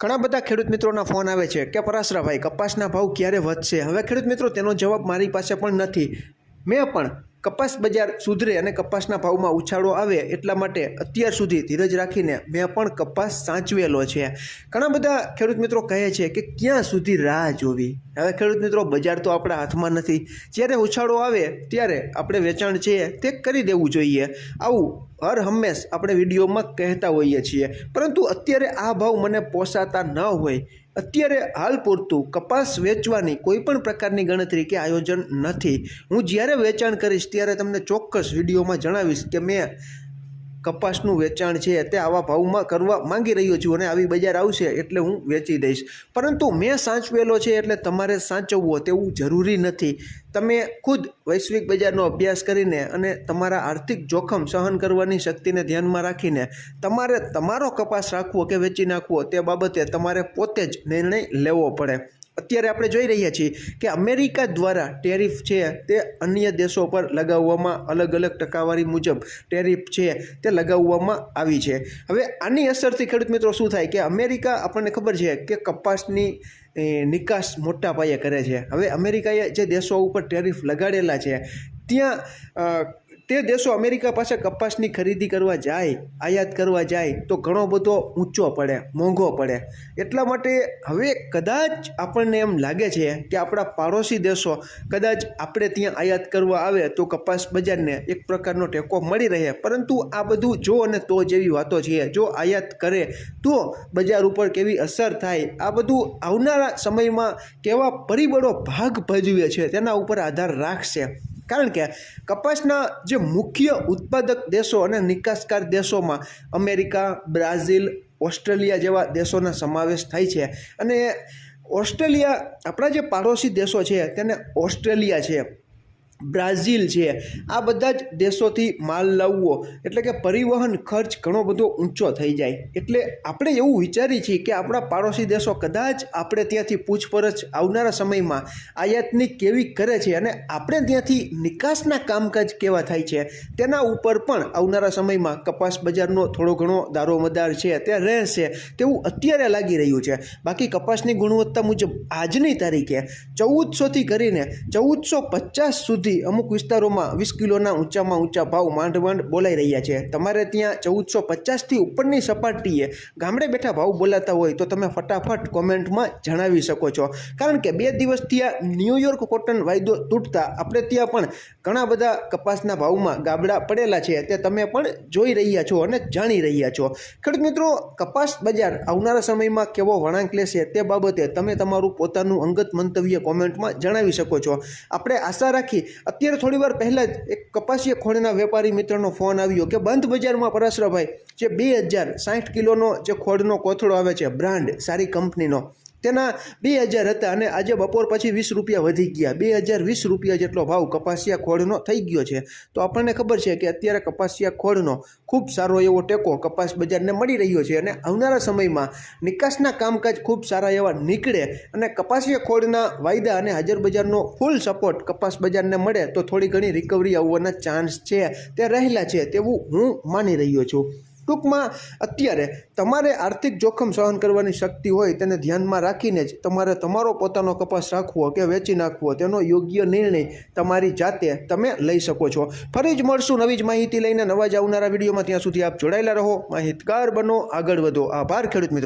ઘણા બધા ખેડૂત મિત્રોના ફોન આવે છે કે પરાશરાભાઈ, કપાસના ભાવ ક્યારે વધશે? હવે ખેડૂત મિત્રો, તેનો જવાબ મારી પાસે પણ નથી. મેં પણ કપાસ બજાર સુધરે અને કપાસના ભાવમાં ઉછાળો આવે એટલા માટે અત્યાર સુધી ધીરજ રાખીને મેં પણ કપાસ સાચવેલો છે. ઘણા બધા ખેડૂત મિત્રો કહે છે કે ક્યાં સુધી રાહ જોવી? હવે ખેડૂત મિત્રો, બજાર તો આપણા હાથમાં નથી. જ્યારે ઉછાળો આવે ત્યારે આપણે વેચાણ છે તે કરી દેવું જોઈએ. આવું હર હંમેશ આપણે વિડીયોમાં કહેતા હોઈએ છીએ. પરંતુ અત્યારે આ ભાવ મને પોસાતા ન હોય. અત્યારે હાલ પૂરતું કપાસ વેચવાની કોઈ પણ પ્રકારની ગણતરી કે આયોજન નથી. હું જ્યારે વેચાણ કરીશ ત્યારે તમને ચોક્કસ વિડીયોમાં જણાવીશ કે મેં કપાસનું વેચાણ છે તે આવા ભાવમાં કરવા માંગી રહ્યો છું અને આવી બજાર આવશે એટલે હું વેચી દઈશ. પરંતુ મેં સાચવેલો છે એટલે તમારે સાચવવો તેવું જરૂરી નથી. તમે ખુદ વૈશ્વિક બજારનો અભ્યાસ કરીને અને તમારા આર્થિક જોખમ સહન કરવાની શક્તિને ધ્યાનમાં રાખીને તમારે તમારો કપાસ રાખવો કે વેચી નાખવો તે બાબતે તમારે પોતે જ નિર્ણય લેવો પડે. અત્યારે આપણે જોઈ રહ્યા છીએ કે અમેરિકા દ્વારા ટેરિફ છે તે અન્ય દેશો પર લગાવવામાં અલગ અલગ ટકાવારી મુજબ ટેરિફ છે તે લગાવવામાં આવી છે. હવે આની અસરથી ખેડૂત મિત્રો શું થાય કે અમેરિકા આપણને ખબર છે કે કપાસની નિકાસ મોટા પાયે કરે છે. હવે અમેરિકાએ જે દેશો ઉપર ટેરિફ લગાડેલા છે, ત્યાં તે દેશો અમેરિકા પાસે કપાસની ખરીદી કરવા જાય, આયાત કરવા જાય, તો ઘણો બધો ઊંચો પડે, મોંઘો પડે. એટલા માટે હવે કદાચ આપણને એમ લાગે છે કે આપણા પાડોશી દેશો કદાચ આપણે ત્યાં આયાત કરવા આવે તો કપાસ બજારને એક પ્રકારનો ટેકો મળી રહે. પરંતુ આ બધું જો અને તો જેવી વાતો છે, જો આયાત કરે, તો બજાર ઉપર કેવી અસર થાય, આ બધું આવનારા સમયમાં કેવા પરિબળો ભાગ ભજવે છે, તેના ઉપર આધાર રાખશે. કારણ કે કપાસના જે મુખ્ય ઉત્પાદક દેશો અને નિકાસકાર દેશોમાં અમેરિકા, બ્રાઝિલ, ઓસ્ટ્રેલિયા જેવા દેશોનો સમાવેશ થાય છે. અને ઓસ્ટ્રેલિયા, આપણા જે પાડોશી દેશો છે, તેને ઓસ્ટ્રેલિયા છે. બ્રાઝિલ છે. આ બધા જ દેશોથી માલ લાવવો એટલે કે પરિવહન ખર્ચ ઘણો બધો ઊંચો થઈ જાય. એટલે આપણે એવું વિચારીએ છીએ કે આપણા પાડોશી દેશો કદાચ આપણે ત્યાંથી પૂછપરછ આવનારા સમયમાં આયાતની કેવી કરે છે અને આપણે ત્યાંથી નિકાસના કામકાજ કેવા થાય છે, તેના ઉપર પણ આવનારા સમયમાં કપાસ બજારનો થોડો ઘણો દારોમદાર છે તે રહેશે તેવું અત્યારે લાગી રહ્યું છે. બાકી કપાસની ગુણવત્તા મુજબ આજની તારીખે ચૌદસોથી કરીને ચૌદસો પચાસ સુધી અમુક વિસ્તારોમાં વીસ કિલોના ઊંચામાં ઊંચા ભાવ માંડ માંડ બોલાઈ રહ્યા છે. તમારે ત્યાં ચૌદસો પચાસથી ઉપરની સપાટીએ ગામડે બેઠા ભાવ બોલાતા હોય તો તમે ફટાફટ કોમેન્ટમાં જણાવી શકો છો. કારણ કે બે દિવસથી આ ન્યૂયોર્ક કોટન વાયદો તૂટતા આપણે ત્યાં પણ ઘણા બધા કપાસના ભાવમાં ગાબડા પડેલા છે. તે તમે પણ જોઈ રહ્યા છો અને જાણી રહ્યા છો. ખેડૂત મિત્રો, કપાસ બજાર આવનારા સમયમાં કેવો વળાંક લેશે તે બાબતે તમે તમારું પોતાનું અંગત મંતવ્ય કોમેન્ટમાં જણાવી શકો છો. આપણે આશા રાખી અત્યારે થોડી વાર પહેલાં જ એક કપાસિયા ખોળના વેપારી મિત્રનો ફોન આવ્યો કે બંધ બજારમાં પરાશરાભાઈ, જે બે હજાર સાઠ કિલોનો જે ખોળનો કોથળો આવે છે, બ્રાન્ડ, સારી કંપનીનો. તેના બે હજાર હતા અને આજે બપોર પછી વીસ રૂપિયા વધી ગયા. બે હજાર વીસ રૂપિયા જેટલો ભાવ કપાસિયા ખોળનો થઈ ગયો છે. તો આપણને ખબર છે કે અત્યારે કપાસિયા ખોળનો ખૂબ સારો એવો ટેકો કપાસ બજારને મળી રહ્યો છે અને આવનારા સમયમાં નિકાસના કામકાજ ખૂબ સારા એવા નીકળે અને કપાસિયા ખોળના વાયદા અને હાજર બજારનો ફૂલ સપોર્ટ કપાસ બજારને મળે તો થોડી ઘણી રિકવરી આવવાના ચાન્સ છે. તે રહેલા છે તેવું હું માની રહ્યો છું. ટૂંકમાં અત્યારે તમારે આર્થિક જોખમ સહન કરવાની શક્તિ હોય તેને ધ્યાનમાં રાખીને જ તમારે તમારો પોતાનો કપાસ રાખવો કે વેચી નાખવો તેનો યોગ્ય નિર્ણય તમારી જાતે તમે લઈ શકો છો. ફરી જ મળશું નવી જ માહિતી લઈને નવા જ આવનારા વિડીયોમાં. ત્યાં સુધી આપ જોડાયેલા રહો. માહિતગાર બનો, આગળ વધો. આભાર ખેડૂત મિત્રો.